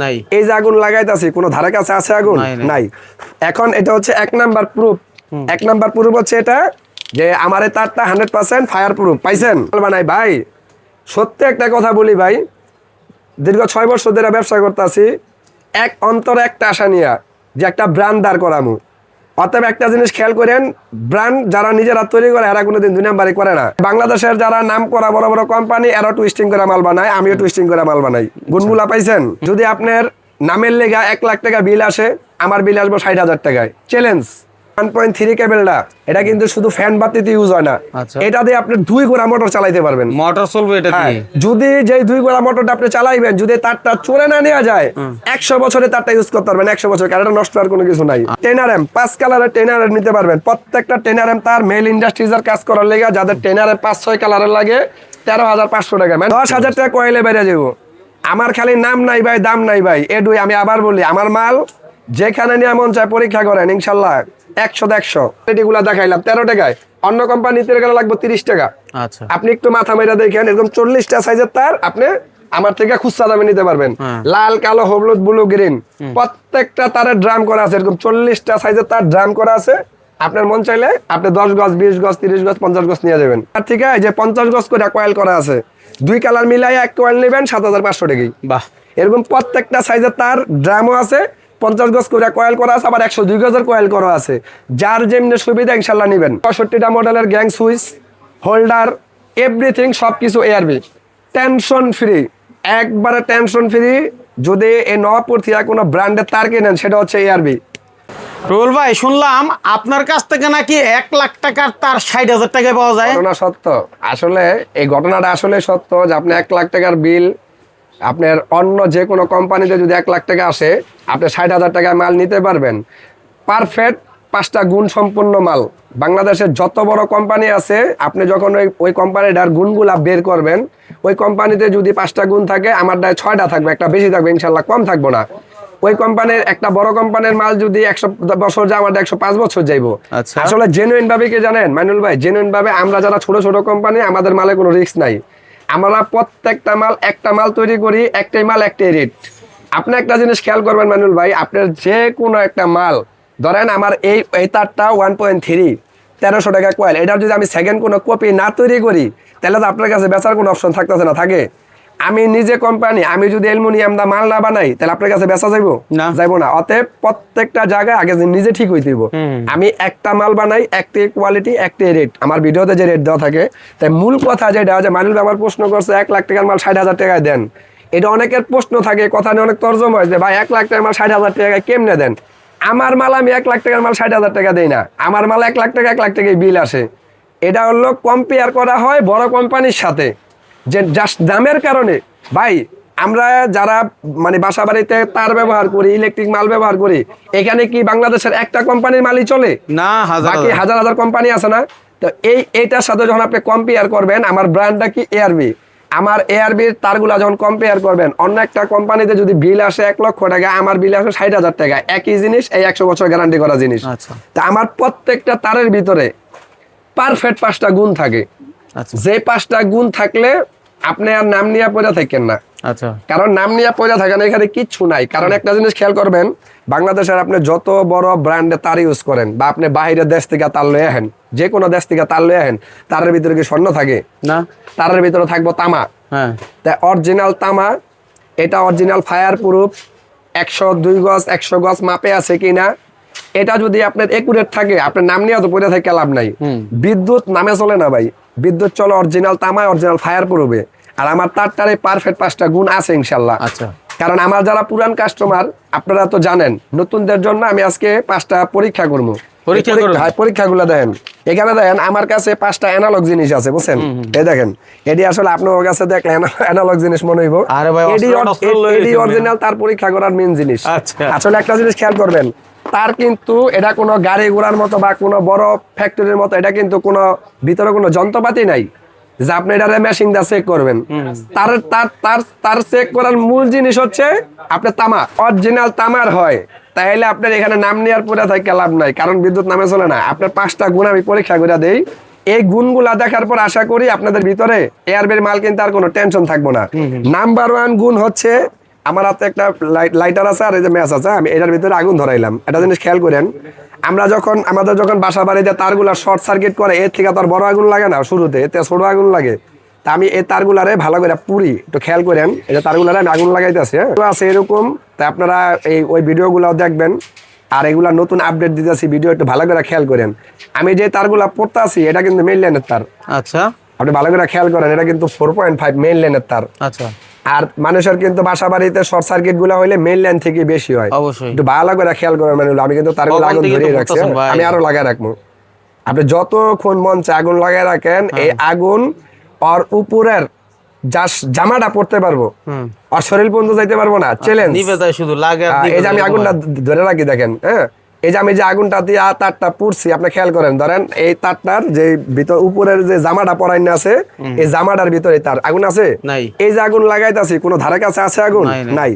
নাই। এই যে আগুন লাগাইতেছি কোনো ধারে কাছে আছে আগুন? নাই, এখন এটা হচ্ছে এক নাম্বার প্রুফ এক নাম্বার প্রুফ হচ্ছে এটা যে আমার এই তারটা হান্ড্রেড পার্সেন্ট ফায়ার প্রুফ পাইছেন? বানাই ভাই। সত্যি একটা কথা বলি ভাই। দীর্ঘ ছয় বছর ধরে ব্যবসা করতেছি। এক অন্তর একটা আশা নিয়ে যে একটা ব্র্যান্ড দাঁড় করামু। অতএব একটা জিনিস খেয়াল করেন, ব্র্যান্ড যারা নিজেরা তৈরি করে, এরা কোনো দিন দুই নাম্বারই করে না। বাংলাদেশের যারা নাম করা বড় বড় কোম্পানি এরা টুইস্টিং করে মাল বানায়, আমিও টুইস্টিং করে মাল বানাই। গুনগুলা পাইছেন? যদি আপনার নামের লেগা এক লাখ টাকা বিল আসে, আমার বিল আসব ষাট হাজার টাকায়। চ্যালেঞ্জ ওয়ান পয়েন্ট থ্রি কেবেলটা এটা কিন্তু শুধু ফ্যান বাতিতে ইউজ হয় না। আচ্ছা। এটা দিয়ে আপনি দুই গোড়া মোটর চালাইতে পারবেন। মোটর চলবে এটা হ্যাঁ, যদি যে দুই গোড়া মোটরটা আপনি চালাইবেন যদি তারটা চোরে না নেওয়া যায় একশো বছরে তারটা ইউজ করতে পারবেন একশো বছর কারণ এটা নষ্ট আর কোনো কিছু নাই। টেনার এম পাঁচ কালারের টেনার নিতে পারবেন। প্রত্যেকটা টেনার এম তার মেল ইন্ডাস্ট্রিজের কাজ করার লেগে যাদের টেনার এম পাঁচ ছয় কালারের লাগে তেরো হাজার পাঁচশো টাকা। মানে দশ হাজার টাকা কয়েলে বেড়ে যাব আমার খালি নাম নাই ভাই দাম নাই ভাই। এডুই আমি আবার বলি আমার মাল যেখানে নিয়ে মন চায় পরীক্ষা করেন ইনশাল্লাহ। একশো একশো এটিগুলা দেখাইলাম তেরো টাকায়। অন্য কোম্পানিতে গেলে লাগবে তিরিশ টাকা। আচ্ছা। আপনি একটু মাথা মেরা দেখেন এরকম চল্লিশটা সাইজের তার আপনি আমার থেকে খুচরা দামে নিতে পারবেন। হ্যাঁ। লাল কালো হলুদ ব্লু গ্রিন প্রত্যেকটা তারের ড্রাম করা আছে এরকম চল্লিশটা সাইজের তার ড্রাম করা আছে। আপনার মন চাইলে আপনি দশ গজ বিশ গজ তিরিশ গজ পঞ্চাশ গজ নিয়ে যাবেন। আর ঠিক আছে যে পঞ্চাশ গজ করে কয়েল করা আছে দুই কালার মিলাই এক কয়েল নেবেন সাত হাজার পাঁচশো টাকাই বাহ। এরকম প্রত্যেকটা সাইজের তার ড্রামও আছে পঞ্চাশ গজ করে কয়েল করা আছে আবার একশো দুই গজের কয়েল করা আছে। যার যেমনি সুবিধা ইনশাল্লাহ নেবেন। পঁয়ষট্টিটা মডেলের গ্যাং সুইচ হোল্ডার এভরিথিং সব কিছু এয়ারবি টেনশন ফ্রি একবারে টেনশন ফ্রি যদি এই নবাবপুর থেকে কোনো ব্র্যান্ডের তার কিনেন সেটা হচ্ছে এয়ারবি রুল ভাই শুনলাম আপনার কাছ থেকে নাকি এক লাখ টাকার তার ষাট হাজার টাকায় পাওয়া যায়। ঘটনা সত্য। আসলে এই ঘটনাটা আসলে সত্য যে আপনি এক লাখ টাকার বিল আপনার অন্য যে কোনো কোম্পানিতে যদি এক লাখ টাকা আসে আপনি ষাট হাজার টাকায় মাল নিতে পারবেন। পারফেক্ট পাঁচটা গুণ সম্পূর্ণ মাল। বাংলাদেশের যত বড় কোম্পানি আছে আপনি যখন ওই ওই কোম্পানিটার গুণগুলা বের করবেন ওই কোম্পানিতে যদি পাঁচটা গুণ থাকে আমার দায় ছয়টা থাকবে একটা বেশি থাকবে ইনশাল্লাহ কম থাকব না। ওই কোম্পানির একটা বড় কোম্পানির মাল যদি একশো বছর যায় আমার একশো পাঁচ বছর যাইবো। আচ্ছা। আসলে জেনুইন ভাবে কি জানেন মাইনুল ভাই? জেনুইন ভাবে আমরা যারা ছোট ছোট কোম্পানি আমাদের মালে কোনো রিস্ক নাই। আমরা প্রত্যেকটা মাল, একটা মাল তৈরি করি, একটাই মাল, একটাই রেট আপনি একটা জিনিস খেয়াল করবেন মানুষ ভাই, আপনার যে কোনো একটা মাল, ধরেন আমার এই এই তারটা ওয়ান পয়েন্ট থ্রি তেরোশো টাকা কয়েল এটার যদি আমি সেকেন্ড কোনো কপি না তৈরি করি, তাহলে তো আপনার কাছে বেচার কোনো অপশন থাকতেছে না, থাকে? আমি নিজে কোম্পানি আমি যদি অ্যালুমিনিয়াম দা মাল না বানাই তাহলে আপনার কাছে বেচা যাইবো? না। যাইবো না। অতএব প্রত্যেকটা জায়গায় আগে নিজে ঠিক হইতে হইবো। আমি একটা মাল বানাই একটি কোয়ালিটি একটি রেট আমার ভিডিওতে যে রেট দেওয়া থাকে তাই মূল কথা যেটা যে মানুষ আমার প্রশ্ন করছে এক লাখ টাকার মাল ষাট হাজার টাকায় দেন। এটা অনেকের প্রশ্ন থাকে কথা নিয়ে অনেক তর্জম হয় যে ভাই এক লাখ টাকার মাল ষাট হাজার টাকায় কেমনে দেন? আমার মাল আমি এক লাখ টাকার মাল ষাট হাজার টাকা দেই না। আমার মাল এক লাখ টাকা এক লাখ টাকায় বিল আসে। এটা হলো কম্পেয়ার করা হয় বড় কোম্পানির সাথে। যে জাস্ট দামের কারণে। ভাই আমরা যারা মানে বাসা বাড়িতে তার ব্যবহার করি ইলেকট্রিক মাল ব্যবহার করি এখানে কি বাংলাদেশের একটা কোম্পানির মালই চলে? না হাজার বাকি হাজার। হাজার কোম্পানি আছে না? তো এই এইটার সাথে যখন আপনি কম্পেয়ার করবেন আমার ব্র্যান্ডটা কি এআরবি আমার এআরবির তারগুলা যখন কম্পেয়ার করবেন অন্য একটা কোম্পানিতে যদি বিল আসে এক লক্ষ টাকা আমার বিল আসে ষাট হাজার টাকা। একই জিনিস এই একশো বছর গ্যারান্টি করা জিনিস। আচ্ছা। তা আমার প্রত্যেকটা তারের ভিতরে পারফেক্ট পাঁচটা গুণ থাকে। যে পাঁচটা গুণ থাকলে আপনি আর নাম নিয়ে পড়ে থাকেন না। আচ্ছা। কারণ নাম নিয়ে পয়সা থাকে না এখানে কিচ্ছু নাই। কারণ একটা জিনিস খেয়াল করবেন বাংলাদেশের আপনি যত বড় ব্র্যান্ডে তার ইউজ করেন বা আপনি বাইরের দেশ থেকে তার লয়ে আহেন যে কোনো দেশ থেকে তার লয়ে আহেন তারের ভিতরে কি স্বর্ণ থাকে? না। তারের ভিতরে থাকব তামা। হ্যাঁ। তাই অরিজিনাল তামা এটা অরিজিনাল ফায়ার প্রুফ একশো দুই গজ একশো গজ মাপে আছে কিনা? এটা যদি আপনার একুরেট থাকে আপনার নাম নিয়ে তো পড়ে থাকে লাভ নাই। বিদ্যুৎ নামে চলে না ভাই। বিদ্যুৎ চলে অরিজিনাল তামা অরিজিনাল ফায়ার প্রুফে আর আমার তারটারে পারফেক্ট পাঁচটা গুণ আছে ইনশাল্লাহ। আচ্ছা। কারণ আমার যারা পুরান কাস্টমার আপনারা তো জানেন নতুনদের জন্য আমি আজকে পাঁচটা পরীক্ষা করব। পরীক্ষা হ্যাঁ পরীক্ষাগুলো দেখেন। এখানে দেখেন আমার কাছে পাঁচটা অ্যানালগ জিনিস আছে বুঝছেন? এই দেখেন এটি আসলে আপনার কাছে দেখলে অ্যানালগ জিনিস মনে হইব। আরে এডি অরিজিনাল তার পরীক্ষা করার মেন জিনিস। আচ্ছা। আসলে একটা জিনিস খেয়াল করবেন তার কিন্তু এটা কোনো গাড়ি ঘোড়ার মতো বা কোনো বড় ফ্যাক্টরির মতো এটা কিন্তু কোনো ভিতরে কোনো যন্ত্রপাতি নাই। যে আপনি এটা মেশিন দিয়ে চেক করবেন। তার তার তার তার চেক করার মূল জিনিস হচ্ছে আপনার তামা অরিজিনাল তামার হয়। তাহলে আপনার এখানে নাম নেওয়ার পরে থাকে লাভ নাই কারণ বিদ্যুৎ নামে চলে না। আপনার পাঁচটা গুণ আমি পরীক্ষা করে দেই। এই গুণগুলা দেখার পর আশা করি আপনাদের ভিতরে এয়ারবের মাল কিন্তু আর কোনো টেনশন থাকব না। নাম্বার ওয়ান গুণ হচ্ছে আমার হাতে একটা লাইটার আছে আর এই যে ম্যাচ আছে আমি এটার ভিতরে আগুন ধরাইলাম। একটা জিনিস খেয়াল করেন আমরা যখন আমাদের যখন বাসা বাড়িতে তারগুলা শর্ট সার্কিট করে এর থেকে তো আর বড় আগুন লাগে না শুরুতে এতে ছোট আগুন লাগে। তা আমি এই তারগুলারে ভালো করে পুরি। একটু খেয়াল করেন এই যে তারগুলারে আমি আগুন লাগাইতেছি হ্যাঁ? আছে এরকম তা আপনারা এই ওই ভিডিওগুলো দেখবেন। আর এগুলা নতুন আপডেট দিতেছি ভিডিও একটু ভালো করে খেয়াল করেন। আমি যে তারগুলা পড়তে আছি এটা কিন্তু মেইন লাইনের তার। আচ্ছা। আপনি ভালো করে খেয়াল করেন এটা কিন্তু ফোর পয়েন্ট ফাইভ মেইন লাইনের তার। আচ্ছা। আর মানুষের কিন্তু বাসা বাড়িতে শর্ট সার্কিটগুলো হইলে মেইন লাইন থেকে বেশি হয়। অবশ্যই। একটু ভালো করে খেয়াল করেন মানে আমি কিন্তু তার আগুন ধরিয়ে রাখছি আমি আরও লাগাই রাখব। আপনি যতক্ষণ মন চায় আগুন লাগাই রাখেন এই হ্যাঁ। আগুন আর উপরের জামাটা পড়তে পারব। আর শরীর পর্যন্ত যাইতে পারব না চ্যালেঞ্জ শুধু লাগে এই যে আমি আগুনটা ধরে রাখি দেখেন হ্যাঁ? এই যে আমি যে আগুনটা দিয়ে তারটা পুড়ছি আপনি খেয়াল করেন ধরেন এই তারটার যে ভিতর উপরের যে জামাটা পরাইন আছে এই জামাটার ভিতরে তার আগুন আছে? নাই। এই যে আগুন লাগাইতাছি কোনো ধারে কাছে আছে আগুন? নাই,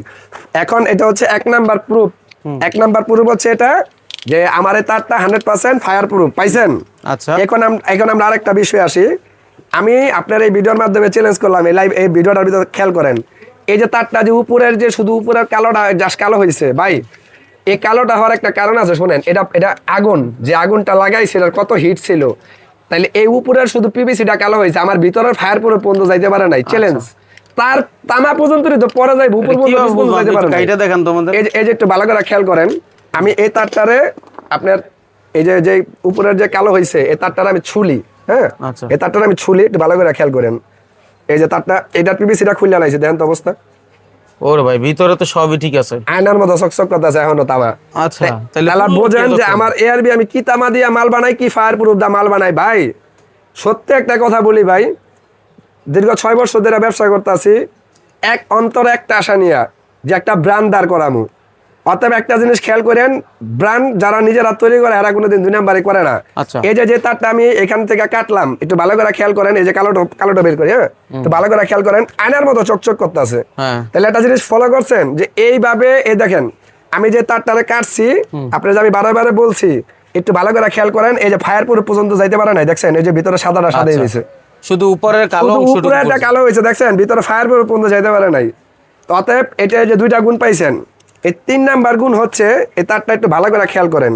এখন এটা হচ্ছে এক নাম্বার প্রুফ এক নাম্বার প্রুফ হচ্ছে এটা যে আমার এই তারটা হান্ড্রেড পার্সেন্ট ফায়ার প্রুফ পাইছেন? আচ্ছা। এখন এখন আমরা আরেকটা বিষয় আসি। আমি আপনার এই ভিডিওর মাধ্যমে চ্যালেঞ্জ করলাম এই লাইভ এই ভিডিওটার ভিতরে খেয়াল করেন। এই যে তারটা যে উপরের যে শুধু উপরের কালোটা জাস্ট কালো হয়েছে ভাই এই কালোটা হওয়ার একটা কারণ আছে শোনেন এটা এটা আগুন যে আগুনটা লাগাইছে এটার কত হিট ছিল। তাইলে এই উপরের শুধু পিভিসিটা কালো হয়েছে আমার ভিতরের ফায়ার পুরো পর্যন্ত যাইতে পারে নাই চ্যালেঞ্জ তার তামা পর্যন্ত তো পরে যাই উপর পর্যন্ত পর্যন্ত যাইতে পারে। এটা দেখান তো আমাদের। এই যে- এই যে একটু ভালো করে খেয়াল করেন আমি এই তারটারে আপনার এই যে যে উপরের যে কালো হয়েছে এই তারটারে আমি ছুলি হ্যাঁ? আচ্ছা। এই তারটারে আমি ছুলি একটু ভালো করে খেয়াল করেন। এই যে তারটা এটার পিভিসিটা খুলে লাইছে দেখেন তো অবস্থা। ওরে ভাই ভিতরে তো সবই ঠিক আছে। আয়নার মতো চকচক আছে এখনও তামা আচ্ছা তাহলে বোঝেন যে? আমার এআরবি আমি কি তামা দিয়ে মাল বানাই কি ফায়ার প্রুফ দা মাল বানাই? ভাই সত্যি একটা কথা বলি ভাই দীর্ঘ ছয় বছর ধরে ব্যবসা করতেছি এক অন্তর একটা আশা নিয়া যে একটা ব্র্যান্ড দাঁড় করামু। অতএব একটা জিনিস খেয়াল করেন ব্র্যান্ড যারা নিজেরা তৈরি করে এরা কোনোদিন দুই নাম্বারে করে না। আচ্ছা। এই যে যে তারটা আমি এখান থেকে কাটলাম একটু ভালো করে খেয়াল করেন এই যে কালোটা কালোটা বের করি হ্যাঁ? একটু ভালো করে খেয়াল করেন আয়নার মতো চকচক করতেছে। হ্যাঁ। তাহলে একটা জিনিস ফলো করছেন যে এইভাবে এই দেখেন আমি যে তারটারে কাটছি আপনি যে আমি বারে বারে বলছি একটু ভালো করে খেয়াল করেন এই যে ফায়ার পুরো পর্যন্ত যাইতে পারে নাই দেখছেন? এই যে ভিতরে সাদাটা সাদাই আচ্ছা। হয়েছে শুধু উপরের কালো উপরে একটা কালো হয়েছে দেখছেন? ভিতরে ফায়ার পুরো পর্যন্ত যাইতে পারে নাই। তো অতএব এটা যে দুইটা গুণ পাইছেন। এই তিন নাম্বার গুণ হচ্ছে এই তারটা একটু ভালো করে খেয়াল করেন।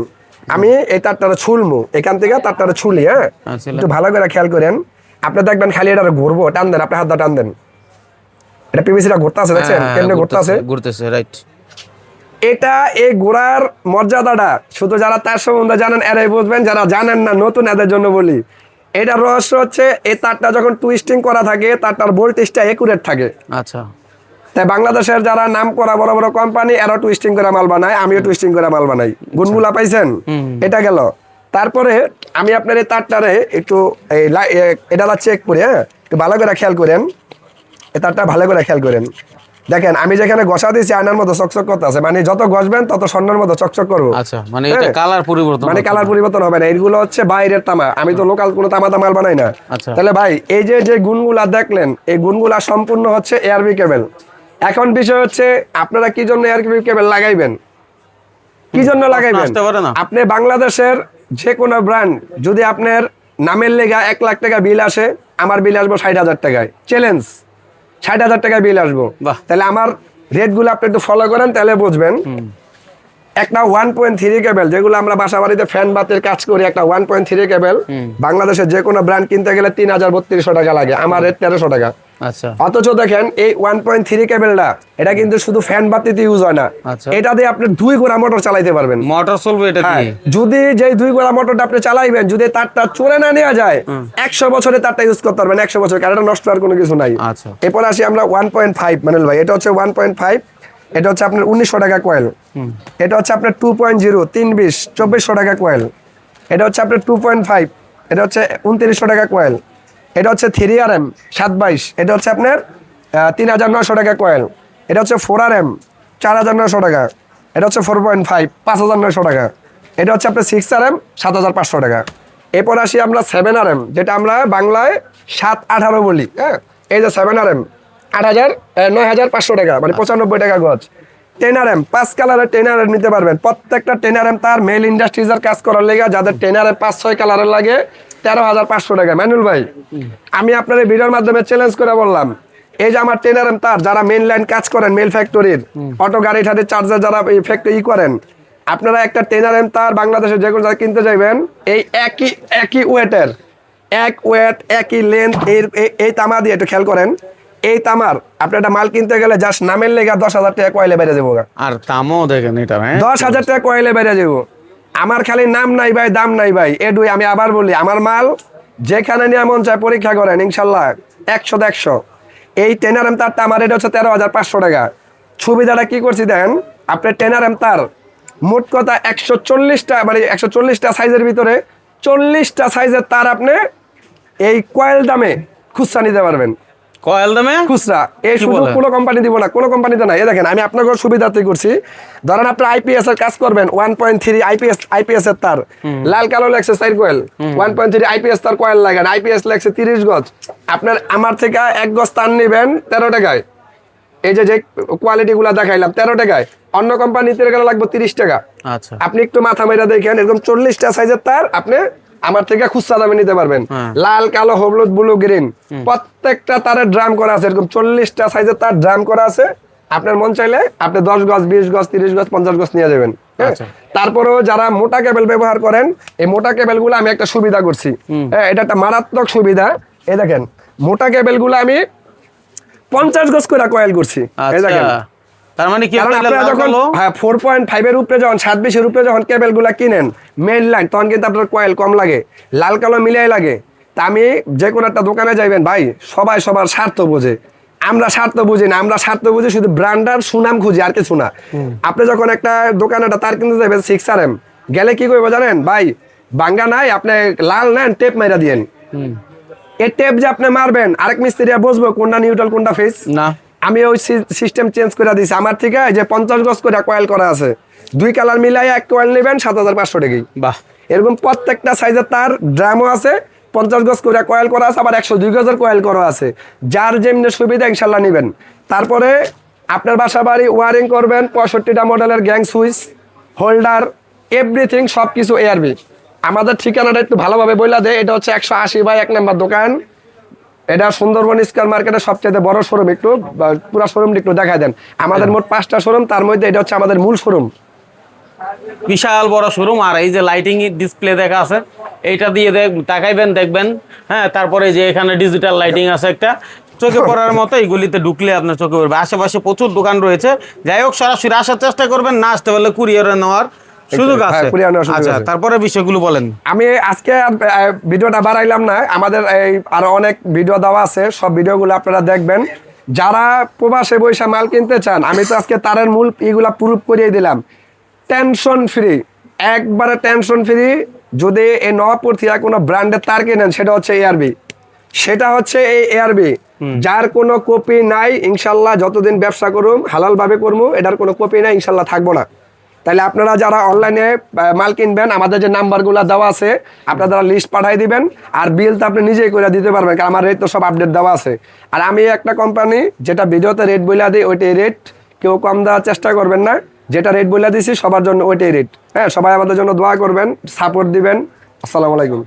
আমি এই তারটা ছুলমু এখান থেকে তারটা ছুলি হ্যাঁ? আচ্ছা। একটু ভালো করে খেয়াল করেন। আপনি দেখবেন খালি এটা ঘুরবো টান দেন আপনি হাতটা টান দেন। এটা পিভিসিটা ঘুরতে আছে দেখছেন? হ্যাঁ, কেমনে ঘুরতে আছে ঘুরতেছে? ঘুরতেছে রাইট এটা এই ঘোড়ার মর্যাদাটা শুধু যারা তার সম্বন্ধে জানেন এরাই বুঝবেন যারা জানেন না নতুন এদের জন্য বলি। এটা রহস্য হচ্ছে এই তারটা যখন টুইস্টিং করা থাকে তারটার ভোল্টেজটা একুরেট থাকে। আচ্ছা। তাই বাংলাদেশের যারা নাম করা বড় বড় কোম্পানি এরা টুইস্টিং করে মাল বানায় আমিও টুইস্টিং করে মাল বানাই। গুনগুলা পাইছেন? এটা গেল। তারপরে আমি আপনার এই তারটারে একটু এটা চেক করে হ্যাঁ? একটু ভালো করে খেয়াল করেন। এই তারটা ভালো করে খেয়াল করেন। দেখেন আমি যেখানে গসা দিয়েছি আয়নার মতো চকচক করতে আছে। মানে যত গসবেন তত স্বর্ণের মতো চকচক করব। আচ্ছা মানে এটা হ্যাঁ। কালার পরিবর্তন মানে কালার পরিবর্তন হবে না। এইগুলো হচ্ছে বাইরের তামা। আমি তো লোকাল কোনো তামা তামাল বানাই না। আচ্ছা। তাহলে ভাই এই যে যে গুণগুলা দেখলেন এই গুণগুলা সম্পূর্ণ হচ্ছে এআরবি কেবল এখন বিষয় হচ্ছে আপনারা কি জন্য এয়ার কেবল লাগাইবেন? কি জন্য লাগাইবেন? আসতে পারে না। আপনি বাংলাদেশের যে কোনো ব্র্যান্ড যদি আপনার নামের লেগা এক লাখ টাকা বিল আসে আমার বিল আসব ষাট হাজার টাকায়। চ্যালেঞ্জ ষাট হাজার টাকায় বিল আসব। বাহ। তাহলে আমার রেটগুলো আপনি একটু ফলো করেন তাহলে বুঝবেন। একটা ওয়ান পয়েন্ট থ্রি কেবল যেগুলো আমরা বাসা বাড়িতে ফ্যান বাতের কাজ করি একটা ওয়ান পয়েন্ট থ্রি কেবল বাংলাদেশের যে কোনো ব্র্যান্ড কিনতে গেলে তিন হাজার বত্রিশশো টাকা লাগে আমার রেট তেরোশো টাকা। আচ্ছা। অথচ দেখেন এই ওয়ান পয়েন্ট থ্রি কেবলটা এটা কিন্তু শুধু ফ্যান বাতিতে ইউজ হয় না। আচ্ছা। এটা দিয়ে আপনি দুই গোড়া মোটর চালাইতে পারবেন। মোটর চলবে এটা হ্যাঁ, যদি যে দুই গোড়া মোটরটা আপনি চালাইবেন যদি তারটা চলে না নেওয়া যায় একশো বছরে তারটা ইউজ করতে পারবেন একশো বছর কারণ নষ্ট হওয়ার কোনো কিছু নাই। আচ্ছা। এরপর আসি আমরা ওয়ান পয়েন্ট ফাইভ মানে ভাই এটা হচ্ছে ওয়ান পয়েন্ট ফাইভ এটা হচ্ছে আপনার উনিশশো টাকা কয়েল এটা হচ্ছে আপনার টু পয়েন্ট জিরো তিন বিশ চব্বিশশো টাকা কয়েল এটা হচ্ছে আপনার টু পয়েন্ট ফাইভ এটা হচ্ছে উনত্রিশশো টাকা কয়েল এটা হচ্ছে থ্রি আর এম সাত বাইশ এটা হচ্ছে আপনার তিন হাজার নশো টাকা কয়েল এটা হচ্ছে ফোর আর এম চার হাজার নশো টাকা। এটা হচ্ছে ফোর পয়েন্ট ফাইভ পাঁচ হাজার নশো টাকা। এটা হচ্ছে আপনার সিক্স আর এম সাত হাজার পাঁচশো টাকা। এরপর আসি আমরা সেভেন আর এম যেটা আমরা বাংলায় সাত আঠারো বলি হ্যাঁ? এই যে সেভেন আর এম আট হাজার নয় হাজার পাঁচশো টাকা মানে পঁচানব্বই টাকা গজ। টেন আর এম পাঁচ কালারের টেন এম নিতে পারবেন। প্রত্যেকটা টেন আর এম তার মেল ইন্ডাস্ট্রিজের কাজ করার লেগে যাদের টেন আর এম পাঁচ, ছয় কালারের লাগে, তেরো হাজার পাঁচশো টাকা। ম্যানুল ভাই, আমি আপনার এই ভিডিওর মাধ্যমে চ্যালেঞ্জ করে বললাম, এই যে আমার টেনার এম তার, যারা মেন লাইন কাজ করেন মেল ফ্যাক্টরির অটো গাড়ি ঠাড়ি চার্জার যারা ফ্যাক্টরি করেন, আপনারা একটা টেনার এম তার বাংলাদেশে যে কোনো কিনতে যাইবেন এই একই একই ওয়েটের এক ওয়েট একই লেন্থ এর এই তামা দিয়ে, একটু খেয়াল করেন এই তামার আপনি একটা মাল কিনতে গেলে জাস্ট নামের লেগে দশ হাজার টাকা কয়েলে বেড়ে দেবো আর দামও দেখেন এটা হ্যাঁ? দশ হাজার টাকা কয়েলে বেড়ে যাব। আমার খালি নাম নাই ভাই দাম নাই ভাই। এডুই আমি আবার বলি আমার মাল যেখানে নিয়ে মন চায় পরীক্ষা করেন ইনশাল্লাহ একশো একশো। এই টেনার এম তারটা আমার এটা হচ্ছে তেরো হাজার পাঁচশো টাকা। সুবিধাটা কি করছি দেখেন আপনি টেনার এম তার মোট কথা একশো চল্লিশটা মানে একশো চল্লিশটা সাইজের ভিতরে চল্লিশটা সাইজের তার আপনি এই কয়েল দামে খুচরা নিতে পারবেন। কয়েল দামে খুচরা। এই সুযোগ কোনো কোম্পানি দিব না কোনো কোম্পানিতে না। এ দেখেন আমি আপনাকে সুবিধাতে করছি ধরেন আপনি আইপিএস এর কাজ করবেন one point three IPS IPS এর তার। লাল কালো লাগছে side coil one point three IPS তার কয়েল লাগান আইপিএস লাগছে তিরিশ গজ। আপনার আমার থেকে এক গজ তার নেবেন তেরো টাকায়। এই যে যে কোয়ালিটি গুলা দেখাইলাম তেরো টাকায়। অন্য কোম্পানিতে গেলে লাগবে তিরিশ টাকা। আচ্ছা। আপনি একটু মাথা মেরা দেখেন এরকম চল্লিশটা সাইজের তার আপনি আমার থেকে খুচরা দামে নিতে পারবেন। হ্যাঁ। লাল কালো হলুদ ব্লু গ্রিন প্রত্যেকটা তারের ড্রাম করা আছে এরকম চল্লিশটা সাইজের তার ড্রাম করা আছে। আপনার মন চাইলে আপনি দশ গজ বিশ গজ তিরিশ গজ পঞ্চাশ গজ নিয়ে যাবেন হ্যাঁ? আচ্ছা। তারপরেও যারা মোটা কেবেল ব্যবহার করেন এই মোটা কেবলগুলো আমি একটা সুবিধা করছি। হ্যাঁ এটা একটা মারাত্মক সুবিধা। এই দেখেন মোটা কেবলগুলো আমি পঞ্চাশ গজ করে কয়েল করছি আচ্ছা। তার মানে কি আপনারা যখন হ্যাঁ ফোর পয়েন্ট ফাইভের উপরে যখন সাত বিশের উপরে যখন কেবলগুলা কিনেন মেইন লাইন তখন কিন্তু আপনার কয়েল কম লাগে। লাল কালো মিলিয়ে লাগে। তা আমি যে কোনো একটা দোকানে যাইবেন ভাই সবাই সবার স্বার্থ বোঝে। আমরা স্বার্থ বুঝি না আমরা স্বার্থ বুঝি শুধু ব্র্যান্ডার সুনাম খুঁজি আর কিছু না। আপনি যখন একটা দোকানে একটা তার কিনতে যাবেন সিক্স আর এম গেলে কি করব জানেন? ভাই বাঙ্গা নাই আপনি লাল নেন টেপ মাইরা দিয়েন। এই টেপ যে আপনি মারবেন আরেক মিস্ত্রি বুঝব কোনটা নিউট্রাল কোনটা ফেস না। আমি ওই সিস্টেম চেঞ্জ করে দিয়েছি আমার থেকে যে পঞ্চাশ গজ করে কয়েল করা আছে দুই কালার মিলাই এক কয়েল নেবেন সাত হাজার পাঁচশো টাকাই বাহ। এরকম প্রত্যেকটা সাইজের তার ড্রামও আছে পঞ্চাশ গজ করে কয়েল করা আছে আবার একশো দুই গজের কয়েল করা আছে। যার যেমনি সুবিধা ইনশাল্লাহ নেবেন। তারপরে আপনার বাসা বাড়ি ওয়ারিং করবেন পঁয়ষট্টিটা মডেলের গ্যাং সুইচ হোল্ডার এভরিথিং সব কিছু এআরবি আমাদের ঠিকানাটা একটু ভালোভাবে বইলা দেয় এটা হচ্ছে একশো আশি বাই এক নাম্বার দোকান। এটা সুন্দরবন স্কয়ার মার্কেটের সবচেয়ে বড় শোরুম একটু পুরো শোরুমটা একটু দেখায় দেন। আমাদের মোট পাঁচটা শোরুম, তার মধ্যে এটা হচ্ছে আমাদের মূল শোরুম। বিশাল বড় শোরুম, আর এই যে লাইটিং ডিসপ্লে দেখা আছে, এইটা দিয়ে দেখ, তাকাইবেন, দেখবেন হ্যাঁ তারপরে যে এখানে ডিজিটাল লাইটিং আছে একটা, চোখে পড়ার মতো এইগুলিতে ঢুকলে আপনার চোখে পড়বে। আশেপাশে প্রচুর দোকান রয়েছে। যাই হোক, সরাসরি আসার চেষ্টা করবেন, না আসতে পারলে কুরিয়ারে নেওয়ার সুযোগ হ্যাঁ, আছে। আচ্ছা তারপরে বিষয়গুলো বলেন। আমি আজকে ভিডিওটা বাড়াইলাম না আমাদের এই আরও অনেক ভিডিও দেওয়া আছে সব ভিডিওগুলো আপনারা দেখবেন। যারা প্রবাসে বৈশা মাল কিনতে চান আমি তো আজকে তারের মূল ইগুলা প্রুফ করিয়ে দিলাম। টেনশন ফ্রি একবারে টেনশন ফ্রি যদি এই নবাবপুর থেকে কোনো ব্র্যান্ডের তার কিনেন সেটা হচ্ছে এআরবি সেটা হচ্ছে এই এআরবি যার কোনো কপি নাই ইনশাল্লাহ যতদিন ব্যবসা করুম হালাল ভাবে করব এটার কোনো কপি নাই ইনশাল্লাহ থাকব না। তাহলে আপনারা যারা অনলাইনে মাল কিনবেন, আমাদের যে নাম্বারগুলো দেওয়া আছে, আপনারা লিস্ট পাঠাই দিবেন, আর বিল তো আপনি নিজেই করে দিতে পারবেন, কারণ আমার রেট তো সব আপডেট দেওয়া আছে। আর আমি একটা কোম্পানি যেটা ভিডিওতে রেট বলে দিই, ওইটাই রেট কেউ কম দেওয়ার চেষ্টা করবেন না, যেটা রেট বলে দিছি, সবার জন্য ওইটাই রেট হ্যাঁ সবাই আমাদের জন্য দোয়া করবেন সাপোর্ট দিবেন। আসসালামু আলাইকুম।